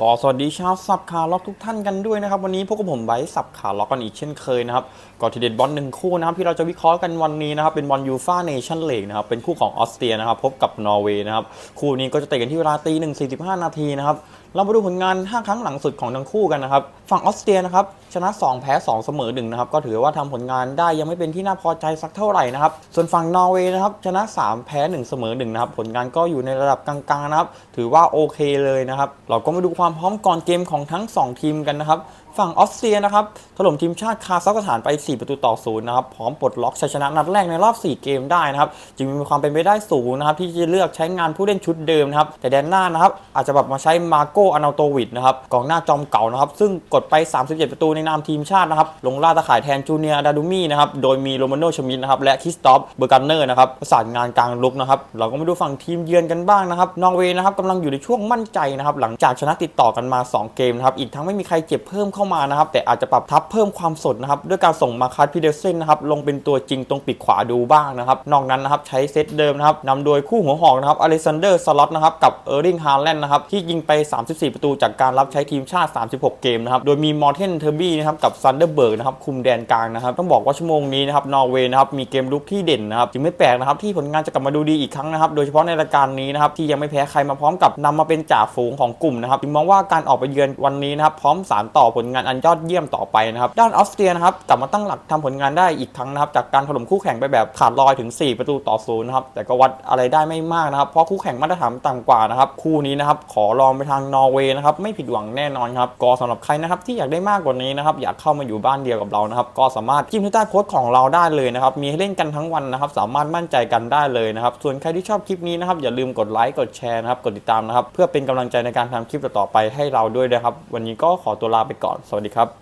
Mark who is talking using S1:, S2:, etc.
S1: ก็สวัสดีชาวสับขาล็อกทุกท่านกันด้วยนะครับ วันนี้พวกบผมไบร์ทสับขาล็อกกันอีกเช่นเคยนะครับก็ทีเด็ดบอลหนึ่งคู่นะครับที่เราจะวิเคราะห์กันวันนี้นะครับเป็นบอลยูฟ่าเนชั่นเลกนะครับเป็นคู่ของออสเตรียนะครับพบกับนอร์เวย์นะครับคู่นี้ก็จะเตะกันที่เวลาตีหนึ่งสี่สิบห้านาทีนะครับเรามาดูผลงาน 5 ครั้งหลังสุดของทั้งคู่กันนะครับ ฝั่งออสเตรียนะครับชนะ 2 แพ้ 2 เสมอ1นะครับก็ถือว่าทำผลงานได้ยังไม่เป็นที่น่าพอใจสักเท่าไหร่นะครับส่วนฝั่งนอร์เวย์นะครับชนะ 3 แพ้ 1 เสมอ1นะครับผลงานก็อยู่ในระดับกลางๆนะครับถือว่าโอเคเลยนะครับเราก็มาดูความความพร้อมก่อนเกมของทั้ง 2 ทีมกันนะครับ ฝั่งออสเตรียนะครับถล่มทีมชาติคาซัคสถานไป 4 ประตูต่อศูนย์นะครับพร้อมปลดล็อกชัยชนะนัดแรกในรอบ 4 เกมได้นะครับจึงมีความเป็นไปได้สูงนะครับที่จะเลือกใช้งานผู้เล่นชุดเดิมนะครับแต่แดนหน้านะครับอาจจะแบบมาใช้มาโกอานาโตวิดนะครับกองหน้าจอมเก่านะครับซึ่งกดไป 37 ประตูในนามทีมชาตินะครับลงล่าตะข่ายแทนจูเนียร์ดาดูมี่นะครับโดยมีโรมาโนชมิดนะครับและคริสตอฟเบอร์กันเนอร์นะครับประสานงานกลางลุกนะครับเราก็มาดูฝั่งทีมเยือนกันบ้างนะครับนอร์เวย์นะครับกำลังอยู่ในช่วงมั่นใจนะครับหลังจากชนะติดต่อกันมา 2 เกมนะครับอีกทั้งไม่มีใครเจ็บเพิ่มเข้ามานะครับแต่อาจจะปรับทับเพิ่มความสดนะครับด้วยการส่งมาคัสพีเดเซนนะครับลงเป็นตัวจริงตรงปีกขวาดูบ้างนะครับนอกนั้นนะครับใช้เซตเดิมนะครับนำโดยคู่หัวหอกนะครับอเลซานเดอร์สล็อตนะครับกับเออร์ริงฮาร์แลนด์นะครับที่ยิงไป 34 ประตูจากการรับใช้ทีมชาติ 36 เกมนะครับโดยมีมอร์เทนเทอร์บี้นะครับกับซันเดอร์เบิร์กนะครับคุมแดนกลางนะครับต้องบอกว่าชั่วโมงนี้นะครับนอร์เวย์นะครับมีเกมลุกที่เด่นนะครับจึงไม่แปลกนะครับที่ผลงานจะกลับมาดูดีอีกครั้งนะครับโดยเฉพาะในรายการนี้นะครับที่ยังไม่แพ้ใครมาพร้อมกับนำมาเป็นจ่าฝูงของกลุ่มนะครับจึงมองว่าการออกไปเยือนวันนี้นะครับพร้อมสารต่อผลงานอันยอดเยี่ยมต่อไปนะครับ ด้านออสเตรียนะครับกลับมาตั้งหลักทำผลงานได้อีกครั้งนะครับ จากการถล่มคู่แข่งไปแบบขาดลอยถึง 4 ประตูต่อศูนย์นะครับ แต่ก็วัดอะไรได้ไม่มากนะครับ เพราะคู่แข่งมาตรฐานต่ำกว่านะครับ คู่นี้นะครับขอลองไปทางนอร์เวย์นะครับ ไม่ผิดหวังแน่นอนครับ ก็สำหรับใครนะครับที่อยากได้มากกว่านี้นะครับ อยากเข้ามาอยู่บ้านเดียวกับเรานะครับ ก็สามารถจิ้มที่ใต้โพสต์ของเราได้เลยนะครับ มีให้เล่นกันทั้งวันนะครับ สามารถมั่นใจกันได้เลยนะครับ ส่วนใครที่ชอบคลิปนี้นะครับอย่าลืมกดไลค์ กดแชร์นะครับ กดติดตามนะครับ เพื่อเป็นกำลังใจในการทำคลิปต่อๆไปให้เราด้วยนะครับ วันนี้ก็ขอตัวลาไปก่อนสวัสดีครับ